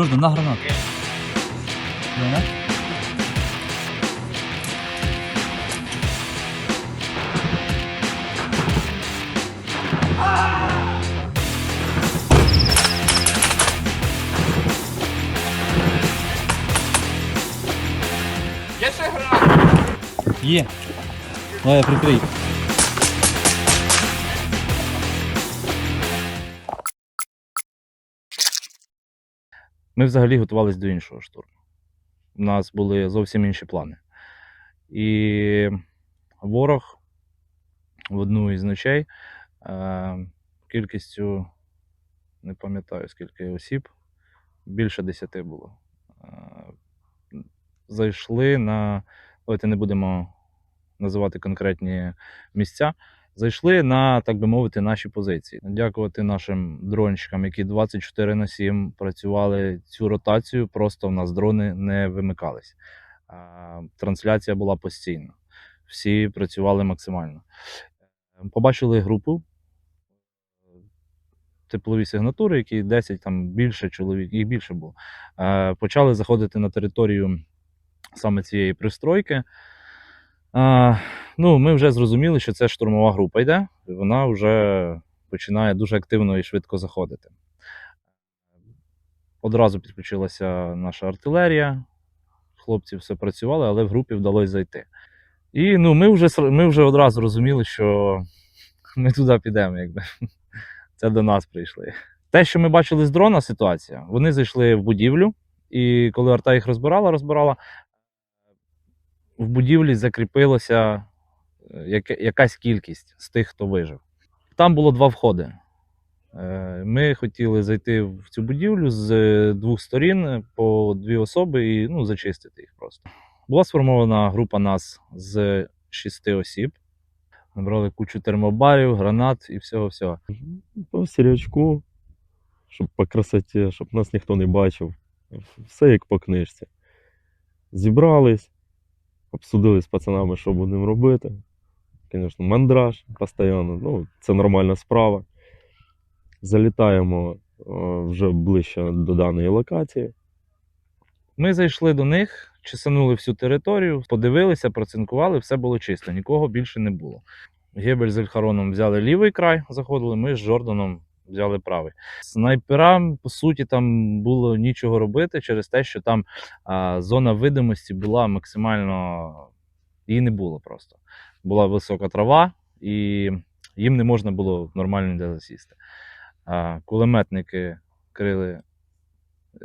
Сдавайтесь, долбоеб! Жордан, на гранату. Гранат? Я ще гранату. Є. Прикрий. Ми взагалі готувалися до іншого штурму. У нас були зовсім інші плани. І ворог в одну із ночей е, кількістю, не пам'ятаю скільки осіб, більше десяти було. Е, зайшли на. Давайте не будемо називати конкретні місця. Зайшли на, так би мовити, наші позиції. Дякувати нашим дрончикам, які 24 на 7 працювали цю ротацію. Просто в нас дрони не вимикались. Трансляція була постійна. Всі працювали максимально. Побачили групу теплові сигнатури, які 10 там більше чоловік, їх більше було. Е, Почали заходити на територію саме цієї пристройки. А, ну, ми вже зрозуміли, що це штурмова група йде, і вона вже починає дуже активно і швидко заходити. Одразу підключилася наша артилерія, хлопці все працювали, але в групі вдалося зайти. І ну, ми, вже, ми вже одразу розуміли, що ми туди підемо, якби. Це до нас прийшли. Те, що ми бачили з дрона, ситуація, вони зайшли в будівлю, і коли арта їх розбирала, розбирала, в будівлі закріпилося е, якась кількість з тих, хто вижив. Там було два входи. Е, Ми хотіли зайти в цю будівлю з е, двох сторін по дві особи і ну, зачистити їх просто. Була сформована група нас з шести осіб. Набрали кучу термобарів, гранат і всього-всього. По сірячку, щоб по красоті, щоб нас ніхто не бачив. Все як по книжці. Зібрались, обсудили з пацанами, що будемо робити. Звісно, мандраж постійно, ну, це нормальна справа. Залітаємо вже ближче до даної локації. Ми зайшли до них, чесанули всю територію, подивилися, процинкували, все було чисто, нікого більше не було. Гебель з Ельхароном взяли лівий край, заходили, ми з Жорданом взяли правий. Снайперам, по суті, там було нічого робити через те, що там а, зона видимості була максимально. Її не було просто. Була висока трава, і їм не можна було нормально ніде засісти. А, кулеметники крили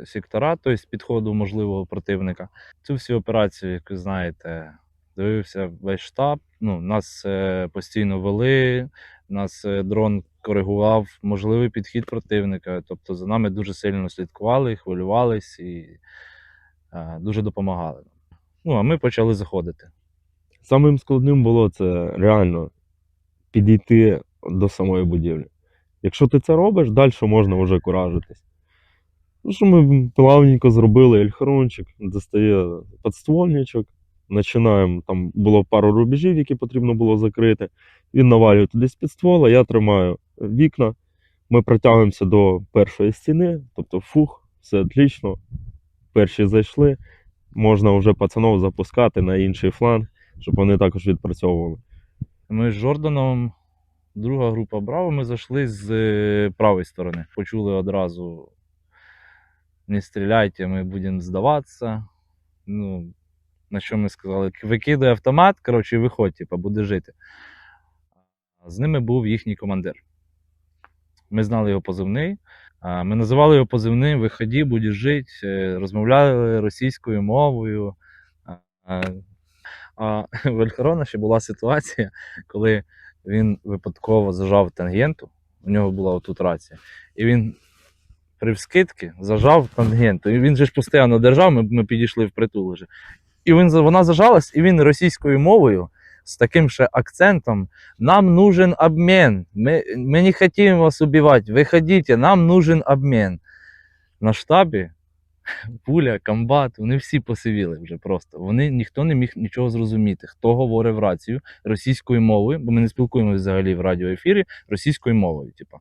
сектора, тобто підходу можливого противника. Цю всю операцію, як ви знаєте, дивився весь штаб. Ну, нас е, постійно вели, нас е, дрон коригував можливий підхід противника. Тобто за нами дуже сильно слідкували, хвилювались і е, дуже допомагали. Ну, а ми почали заходити. Самим складним було це реально підійти до самої будівлі. Якщо ти це робиш, далі можна вже куражитись. Ну, що ми плавненько зробили ельхрончик, достає подствольничок, починаємо, там було пару рубежів, які потрібно було закрити. Він навалює туди з підствола, я тримаю вікна, ми протягуємося до першої стіни, тобто фух, все отлично. Перші зайшли, можна вже пацанов запускати на інший фланг, щоб вони також відпрацьовували. Ми з Жорданом, друга група Браво, ми зайшли з е, правої сторони. Почули одразу: не стріляйте, ми будемо здаватися. Ну, на що ми сказали? Викидай автомат, коротше, виходь, типа, буде жити. З ними був їхній командир. Ми знали його позивний. Ми називали його позивним Виході, будеш жити, е, розмовляли російською мовою. А, в Ельхарона ще була ситуація, коли він випадково зажав тангенту, у нього була отут рація, і він при вскидки зажав тангенту. І він же ж постійно держав, ми, ми підійшли в притул. І він, вона зажалась, і він російською мовою з таким ще акцентом: нам нужен обмін. Ми, ми не хотімо вас убивати. Виходіть, нам нужен обмін. На штабі пуля, комбат, вони всі посивіли вже просто. Вони ніхто не міг нічого зрозуміти, хто говорить в рацію російською мовою, бо ми не спілкуємося взагалі в радіоефірі російською мовою. Типа.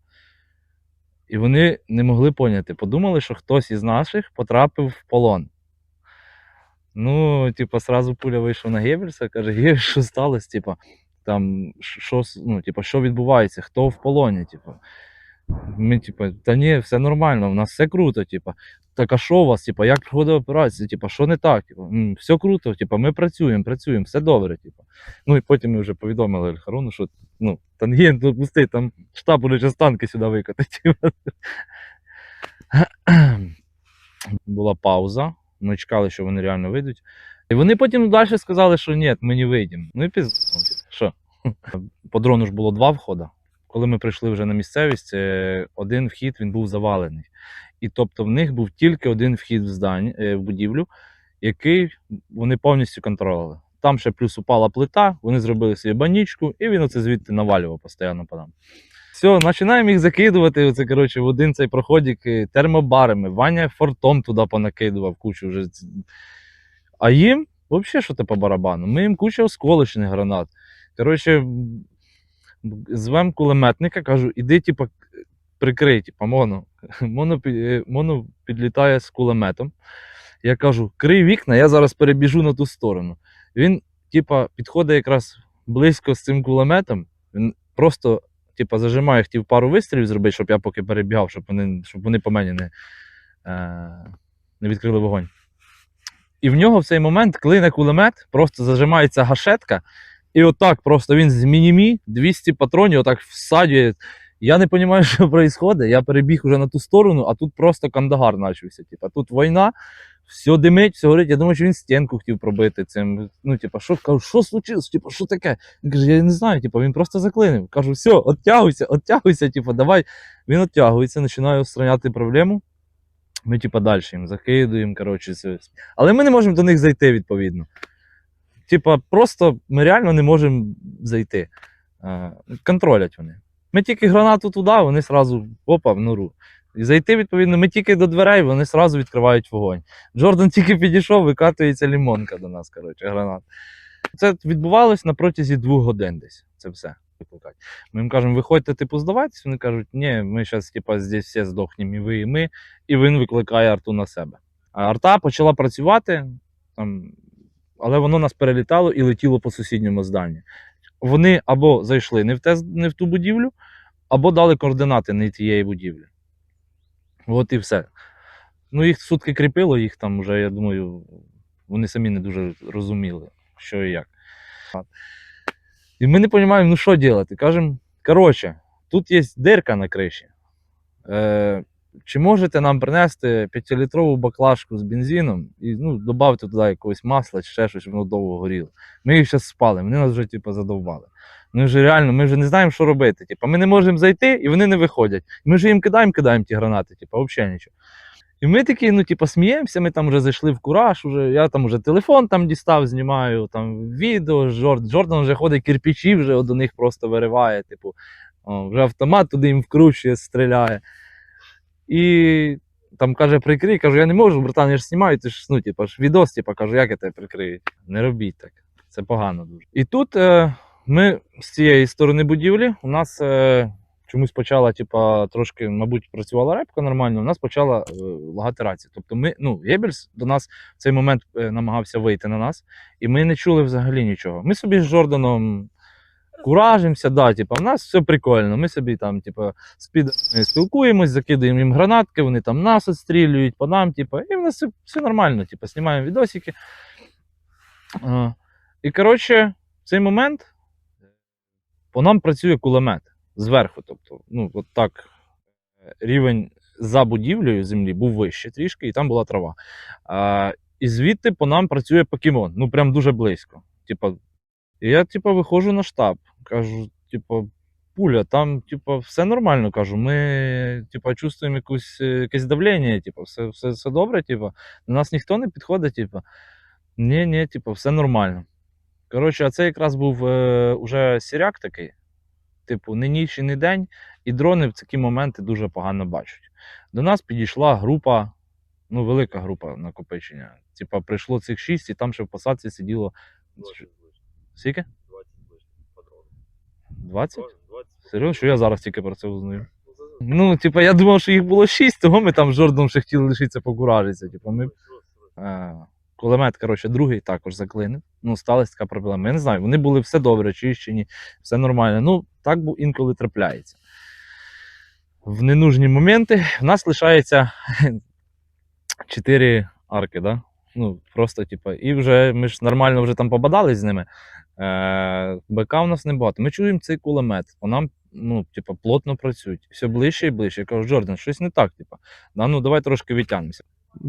І вони не могли поняти. Подумали, що хтось із наших потрапив в полон. Ну, типа, сразу пуля вийшов на Геббельса, каже, Геббельс, що сталося? Типа, там, що, ну, типа, що відбувається, хто в полоні? Типа. Ми, типа, та ні, все нормально, у нас все круто, типа. Так а що у вас, типа, як проходить операція? Типа, що не так? Типа, все круто, типа, ми працюємо, працюємо, все добре, типа. Ну і потім ми вже повідомили Ельхарону, що ну, Тангент, ну пусти, там штаб уже зараз танки сюди викатить. типа. Була пауза. Ми чекали, що вони реально вийдуть. І вони потім далі сказали, що ні, ми не вийдемо. Ну і пізно. Що? По дрону ж було два входи. Коли ми прийшли вже на місцевість, е, один вхід він був завалений. І тобто в них був тільки один вхід в здань, е, в будівлю, який вони повністю контролювали. Там ще плюс упала плита, вони зробили собі банічку, і він оце звідти навалював постійно по нам. Все, починаємо їх закидувати. Оце, коротше, в один цей проходик е, термобарами. Ваня фортом туди понакидував кучу вже. А їм взагалі що то по барабану. Ми їм куча осколочних гранат. Коротше, звем кулеметника, кажу, іди, типа, прикрий, типа, моно. Моно, е, моно підлітає з кулеметом. Я кажу, крий вікна, я зараз перебіжу на ту сторону. Він, типа, підходить якраз близько з цим кулеметом. Він просто, типа, зажимає, хотів пару вистрілів зробити, щоб я поки перебігав, щоб вони, щоб вони по мені не, е, не відкрили вогонь. І в нього в цей момент клине кулемет, просто зажимається гашетка, і отак просто він з мінімі 200 патронів отак всадює. Я не розумію, що відбувається. Я перебіг уже на ту сторону, а тут просто кандагар почався. Типа, тут війна, все димить, все горить. Я думаю, що він стінку хотів пробити цим. Ну, типа, що кажу, що случилось? Типа, що таке? Він каже, я не знаю, типа, він просто заклинив. Кажу, все, оттягуйся, оттягуйся, типа, давай. Він оттягується, починає устраняти проблему. Ми, типа, далі їм закидуємо, коротше. Але ми не можемо до них зайти, відповідно. Типа, просто ми реально не можемо зайти. Е, Контролять вони. Ми тільки гранату туди, вони сразу опа, в нору. І зайти, відповідно, ми тільки до дверей, вони сразу відкривають вогонь. Джордан тільки підійшов, викатується лімонка до нас, коротше, гранат. Це відбувалось на протязі двох годин десь. Це все. викликати. Ми їм кажемо, виходьте, типу, здавайтесь. Вони кажуть, ні, ми зараз, типу, здесь всі здохнемо, і ви, і ми. І він викликає арту на себе. А арта почала працювати, там, але воно нас перелітало і летіло по сусідньому зданню. Вони або зайшли не в, те, не в ту будівлю, або дали координати не тієї будівлі. От і все. Ну, їх сутки кріпило, їх там вже, я думаю, вони самі не дуже розуміли, що і як. І ми не розуміємо, ну що робити. Кажемо, коротше, тут є дирка на криші. Е, чи можете нам принести 5-літрову баклажку з бензином і ну, додати туди якогось масла чи ще щось, щоб воно довго горіло. Ми їх зараз спали, вони нас вже типу, задовбали. Ми вже реально, ми вже не знаємо, що робити. Типу, ми не можемо зайти, і вони не виходять. Ми вже їм кидаємо, кидаємо ті гранати, типу, взагалі нічого. І ми такі, ну, типу, сміємося, ми там вже зайшли в кураж, уже, я там вже телефон там дістав, знімаю, там відео, Жорд, Джордан вже ходить кирпичі, вже до них просто вириває, типу, вже автомат туди їм вкручує, стріляє. І там каже, прикрий, кажу, я не можу, братан, я ж знімаю, ти ж, ну, типу, ж відос, типу, кажу, як я тебе прикрию? Не робіть так. Це погано дуже. І тут е, ми з цієї сторони будівлі у нас е, чомусь почала, типа, трошки, мабуть, працювала репка нормально, у нас почала е, лагати рація. Тобто ми, ну, Геббельс до нас в цей момент е, намагався вийти на нас, і ми не чули взагалі нічого. Ми собі з Жорданом куражимося, да, типа, в нас все прикольно. Ми собі там, типа, спід... спілкуємось, закидаємо їм гранатки, вони там нас відстрілюють, по нам, типа, і в нас все, все нормально, типа, знімаємо відосики. А, і коротше, в цей момент по нам працює кулемет зверху. Тобто, ну, от так, е, рівень за будівлею землі був вище трішки, і там була трава. А, і звідти по нам працює покемон, ну прям дуже близько. Типа, і я, типа, виходжу на штаб, кажу, типа, пуля, там, типа, все нормально, кажу. Ми, типа, чувствуємо якусь, е, якесь давлення, типа, все, все, все добре, типа, до нас ніхто не підходить, типа. Ні, ні, типа, все нормально. Коротше, а це якраз був е, уже сіряк такий. Типу, не ніч і не день, і дрони в такі моменти дуже погано бачать. До нас підійшла група, ну, велика група накопичення. Типа, прийшло цих шість, і там ще в посадці сиділо. Скільки? 20? Серйозно, що я зараз тільки про це узнаю. Ну, типа, я думав, що їх було шість, того ми там з Жорданом ще хотіли лишитися покуражитися. Типа, ми... Е, кулемет, коротше, другий також заклинив. Ну, сталася така проблема. Я не знаю, вони були все добре, чищені, все нормально. Ну, так інколи трапляється. В ненужні моменти в нас лишається чотири арки, да? Ну, просто, типа, і вже ми ж нормально вже там побадались з ними. Е, БК у нас небагато. Ми чуємо цей кулемет, по нам, ну, типа, плотно працюють. Все ближче і ближче. Я кажу, Джордан, щось не так, типа. Да, ну давай трошки відтягнемося.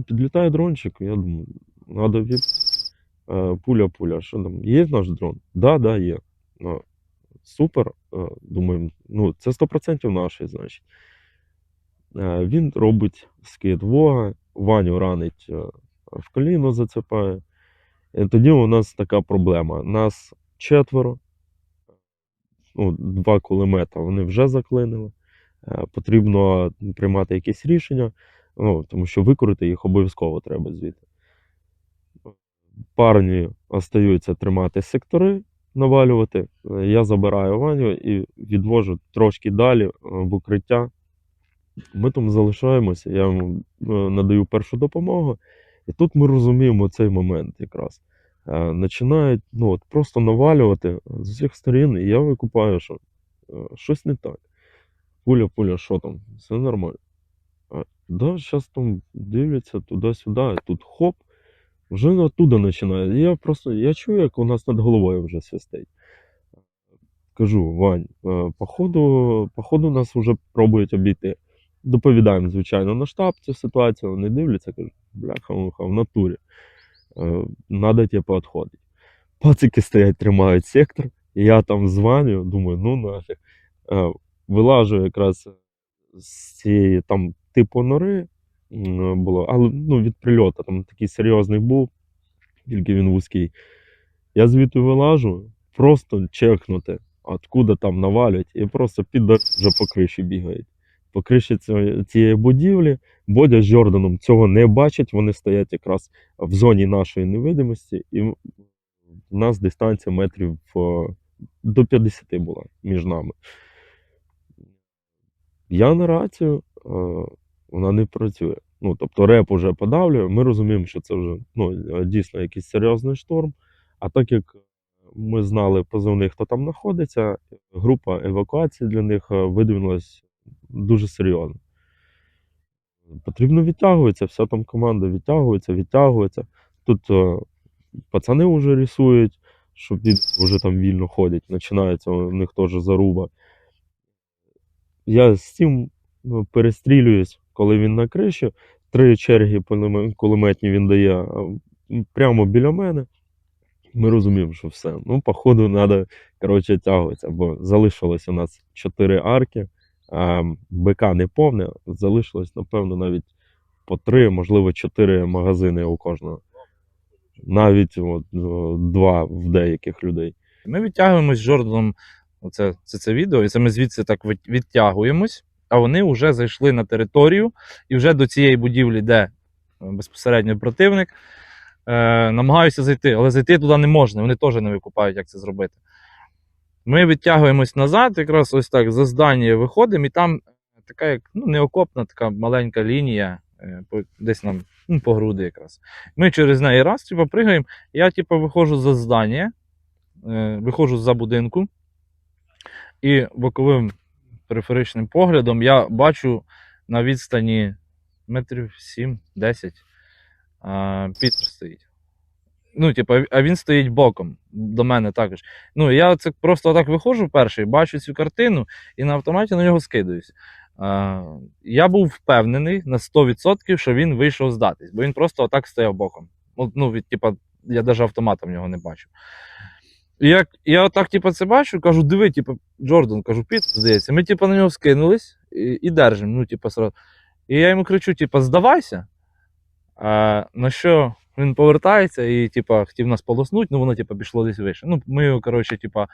Підлітає дрончик, я думаю, надо від... Е, пуля, пуля, що там? Є наш дрон? Да, да, є. Ну, супер. Е, Думаю, ну, це 100% наш, значить. Е, Він робить скид вога, Ваню ранить е, в коліно зацепає. Тоді у нас така проблема. Нас четверо, ну, два кулемета вони вже заклинили. Е, Потрібно приймати якісь рішення, ну, тому що викорити їх обов'язково треба звідти. Парні остаються тримати сектори, навалювати. Я забираю Ваню і відвожу трошки далі е, в укриття. Ми там залишаємося, я йому е, надаю першу допомогу. І тут ми розуміємо цей момент якраз. Е, Починають ну, от просто навалювати з усіх сторін, і я викупаю, що е, щось не так. Пуля, пуля, що там? Все нормально. А, да, зараз там дивляться туди-сюди, тут хоп, вже оттуда починає. Я просто я чую, як у нас над головою вже свистить. Кажу, Вань, е, походу, походу нас вже пробують обійти. Доповідаємо, звичайно, на штаб цю ситуацію, вони дивляться, кажуть, бляха, муха, в натурі. Е, Надо тебе підходити. Пацики стоять, тримають сектор, і я там дзвоню, думаю, ну нафіг. Е, Вилажу якраз з цієї там типу нори було, але ну, від прильоту там такий серйозний був, тільки він вузький. Я звідти вилажу, просто чекнути, откуда там навалять, і просто під вже по криші бігають. По криші цієї, будівлі. Бодя з Джорданом цього не бачать, вони стоять якраз в зоні нашої невидимості, і в нас дистанція метрів е, до 50 була між нами. Я на рацію, е, вона не працює. Ну, тобто реп уже подавлює. Ми розуміємо, що це вже ну, е, дійсно якийсь серйозний шторм. А так як ми знали позивних, хто там знаходиться, група евакуації для них видвинулась дуже серйозно. Потрібно відтягуватися, вся там команда відтягується, відтягується. Тут е, пацани вже рисують, щоб від вже там вільно ходять. Починається у них теж заруба. Я з цим ну, перестрілююсь, коли він на криші. Три черги кулеметні він дає прямо біля мене. Ми розуміємо, що все. Ну, походу, треба коротше, тягуватися, бо залишилось у нас чотири арки, БК не повне, залишилось, напевно, навіть по три, можливо, чотири магазини у кожного. Навіть от, два в деяких людей. Ми відтягуємось з Жорданом. Оце, це, це відео, і це ми звідси так відтягуємось, а вони вже зайшли на територію і вже до цієї будівлі, де е, безпосередньо противник, е, намагаються зайти, але зайти туди не можна, вони теж не викупають, як це зробити. Ми відтягуємось назад, якраз ось так за здання виходимо, і там така, як ну, не окопна, така маленька лінія, е, десь нам ну, по груди якраз. Ми через неї раз, типу, пригаємо, я типу, виходжу за здання, е, виходжу за будинку, і боковим периферичним поглядом я бачу на відстані метрів 7-10 а, Пітер стоїть. Ну, типу, а він стоїть боком до мене також. Ну, я це просто так виходжу перший, бачу цю картину і на автоматі на нього скидаюсь. А, я був впевнений на 100%, що він вийшов здатись, бо він просто отак стояв боком. Ну, від, типа, я навіть автомата в нього не бачу. І як я отак, типу, це бачу, кажу, диви, типу, Джордан, кажу, Піт, здається. Ми, типу, на нього скинулись і, і держимо. Ну, типу, сразу. І я йому кричу: типу, здавайся. А, на що він повертається і, типу, хотів нас полоснути, ну воно, типу, пішло десь вище. Ну, ми його, коротше, типу,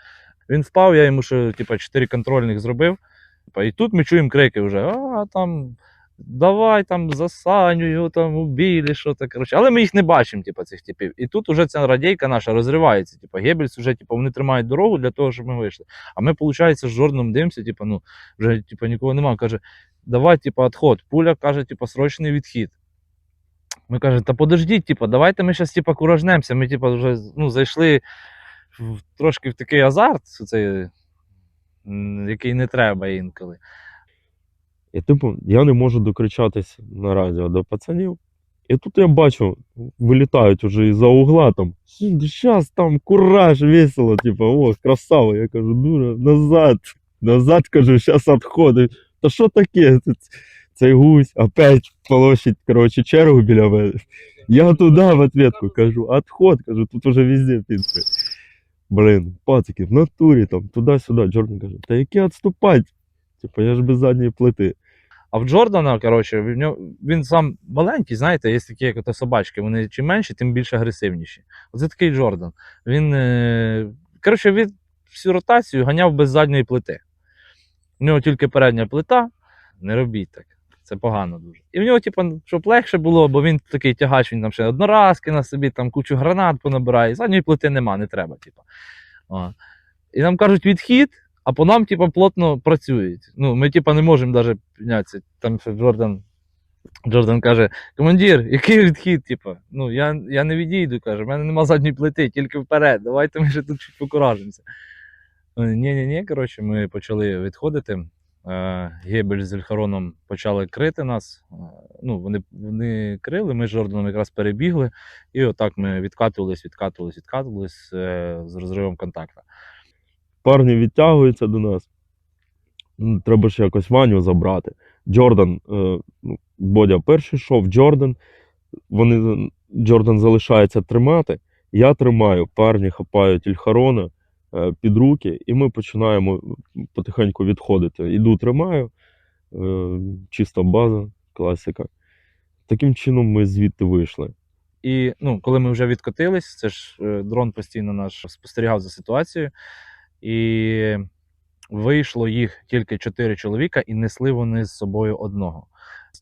він впав, я йому ще, типу, 4 контрольних зробив. Типу, і тут ми чуємо крики вже: а там. Давай там за Саню, його там убили, що то коротше. Але ми їх не бачимо, типу, цих типів. І тут уже ця радійка наша розривається. Типу, Геббельс вже, типу, вони тримають дорогу для того, щоб ми вийшли. А ми, виходить, з Жорданом дивимося, типу, ну, вже типу, нікого немає. Каже, давай, типа, відход. Пуля каже, типа, срочний відхід. Ми кажемо, та подождіть, типа, давайте ми зараз типа, куражнемося. Ми типа, вже ну, зайшли в, трошки в такий азарт, цей, який не треба інколи. І типу, я не можу докричатись на радіо до пацанів. І тут я бачу, вилітають уже із-за угла там. Зараз там кураж, весело, типу, о, красава. Я кажу, дура, назад, назад кажу, зараз відходить. Та що таке? Це- Цей гусь опять полощить, коротше, чергу біля мене. Я туди в ответку кажу, отход, кажу, тут уже везде пінси. Блин, пацики, в натурі там, туди-сюди. Джордан каже, та яке відступать? Типу, я ж без задньої плити. А в Джордана, коротше, в нього, він сам маленький, знаєте, є такі, як собачки, вони чим менші, тим більш агресивніші. Оце такий Джордан. Він, е, коротше, він всю ротацію ганяв без задньої плити. У нього тільки передня плита, не робіть так. Це погано дуже. І в нього, типу, щоб легше було, бо він такий тягач, він там ще одноразки на собі, там кучу гранат понабирає. Задньої плити нема, не треба. Типу. О. І нам кажуть відхід, а по нам, типу, плотно працюють. Ну, ми, типу, не можемо навіть піднятися. Там Джордан. Джордан каже: командир, який відхід? Типу, ну я, я не відійду, каже, в мене нема задньої плити, тільки вперед. Давайте ми ще тут чуть покуражимося. Ні, ні, ні, коротше, ми почали відходити. Е, Гебель з Ельхароном почали крити нас. Е, Ну, вони, вони крили, ми з Жорданом якраз перебігли, і отак ми відкатувались, відкатувались, відкатувались е, з розривом контакту. парні відтягуються до нас. Треба ж якось Ваню забрати. Джордан, ну, Бодя перший йшов, Джордан. Вони, Джордан залишається тримати. Я тримаю, парні хапають Ільхарона під руки, і ми починаємо потихеньку відходити. Іду тримаю, е, чиста база, класика. Таким чином ми звідти вийшли. І ну, коли ми вже відкотились, це ж е, дрон постійно наш спостерігав за ситуацією, і вийшло їх тільки чотири чоловіка, і несли вони з собою одного.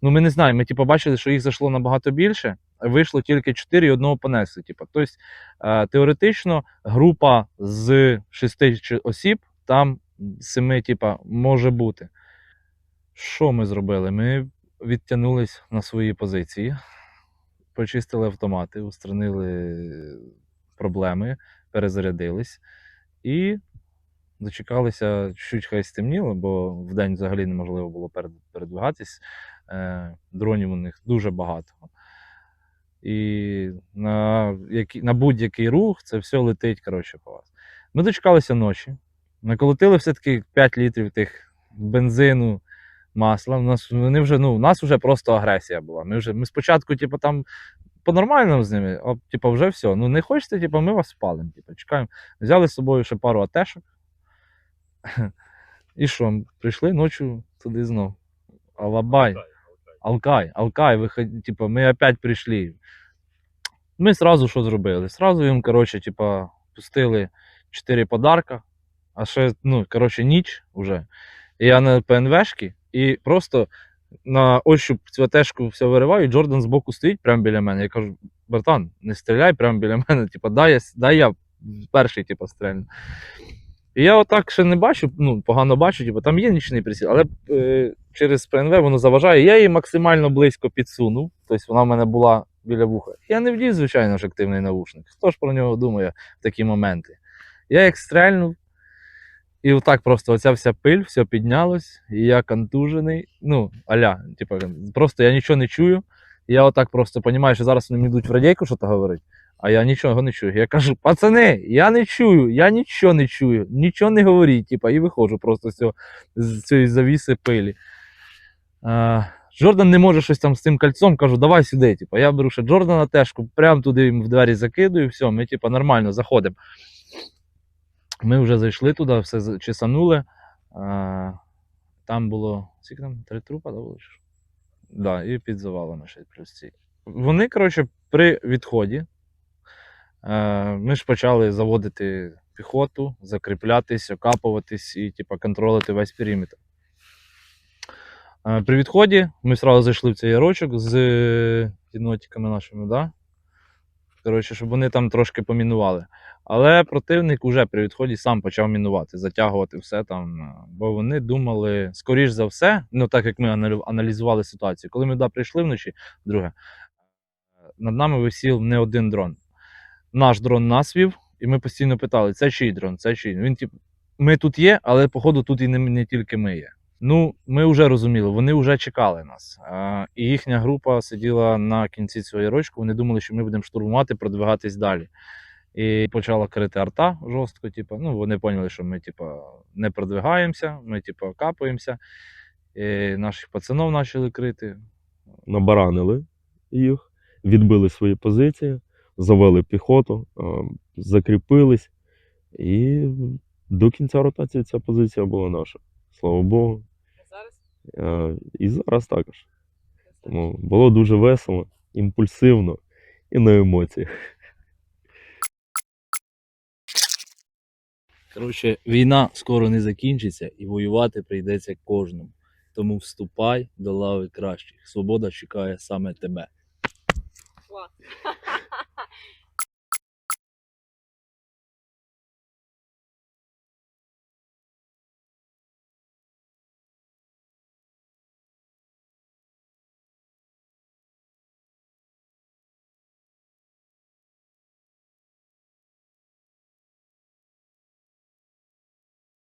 Ну, ми не знаємо, ми типу, бачили, що їх зайшло набагато більше, вийшло тільки чотири і одного понесли. Типу. Тобто, е, теоретично, група з шести чи- осіб, там семи, типу, може бути. Що ми зробили? Ми відтягнулись на свої позиції почистили автомати, устранили проблеми, перезарядились і дочекалися, чуть хай стемніло, бо вдень взагалі неможливо було перед- передвигатись. Е, Дронів у них дуже багато. І на, які, на будь-який рух це все летить коротше, по вас. Ми дочекалися ночі. Наколотили все-таки 5 літрів тих бензину, масла. У нас вони вже, ну, у нас вже просто агресія була. Ми вже ми спочатку, типу, там по-нормальному з ними, а типу, вже все. Ну не хочете, типу, ми вас спалимо. Типу, чекаємо. Взяли з собою ще пару атешок. І що, прийшли ночі туди знов. Алабай. Алкай, Алкай, виход... типа, ми опять прийшли. Ми сразу що зробили? Сразу їм, коротше, типа, пустили 4 подарка, а ще, ну, коротше, ніч уже. І я на ПНВшки, і просто на ощуп цю тежку все вириваю, і Джордан збоку стоїть прямо біля мене. Я кажу, братан, не стріляй прямо біля мене, типа, дай я, дай я перший, типа, стрельну. І я отак ще не бачу, ну, погано бачу, типу, там є нічний приціл, але е, через ПНВ воно заважає. Я її максимально близько підсунув, тобто вона в мене була біля вуха. Я не вдів, звичайно ж, активний навушник. Хто ж про нього думає в такі моменти? Я як стрельнув, і отак просто оця вся пиль, все піднялось, і я контужений. Ну, аля, типу, просто я нічого не чую. Я отак просто розумію, що зараз вони йдуть в радійку що-то говорити. А я нічого не чую. Я кажу, пацани, я не чую, я нічого не чую, нічого не говоріть, типа, і виходжу просто з, цього, з цієї завіси пилі. А, Джордан не може щось там з цим кольцом, кажу, давай сюди. Типа, я беру ще Джордана тежку, прямо туди йому в двері закидую, все, ми типа, нормально заходимо. Ми вже зайшли туди, все чесанули. Там було. Скільки там? Три трупа, да, було? Да, і під завалами ще плюс ці. Вони, коротше, при відході Е, Ми ж почали заводити піхоту, закріплятись, окапуватись і типу, контролити весь периметр. Е, При відході ми одразу зайшли в цей ярочок з єнотиками нашими, да? Коротше, щоб вони там трошки помінували. Але противник уже при відході сам почав мінувати, затягувати все там. е, Бо вони думали, скоріш за все, ну так як ми аналізували ситуацію, коли ми туди прийшли вночі, друге, е, над нами висів не один дрон. Наш дрон нас вів, і ми постійно питали: це чий дрон, це чий. Він тип, ми тут є, але походу тут і не, не тільки ми є. Ну, ми вже розуміли, вони вже чекали нас. І їхня група сиділа на кінці цього ярочку. Вони думали, що ми будемо штурмувати, продвигатись далі. І почала крити арта жорстко. Типу, ну, вони поняли, що ми типу, не продвигаємося, ми типу, капаємося. І наших пацанов почали крити. Набаранили їх, відбили свої позиції, завели піхоту, закріпились, і до кінця ротації ця позиція була наша. Слава Богу. Е, І зараз також. Тому було дуже весело, імпульсивно і на емоціях. Коротше, війна скоро не закінчиться і воювати прийдеться кожному. Тому вступай до лави кращих. Свобода чекає саме тебе.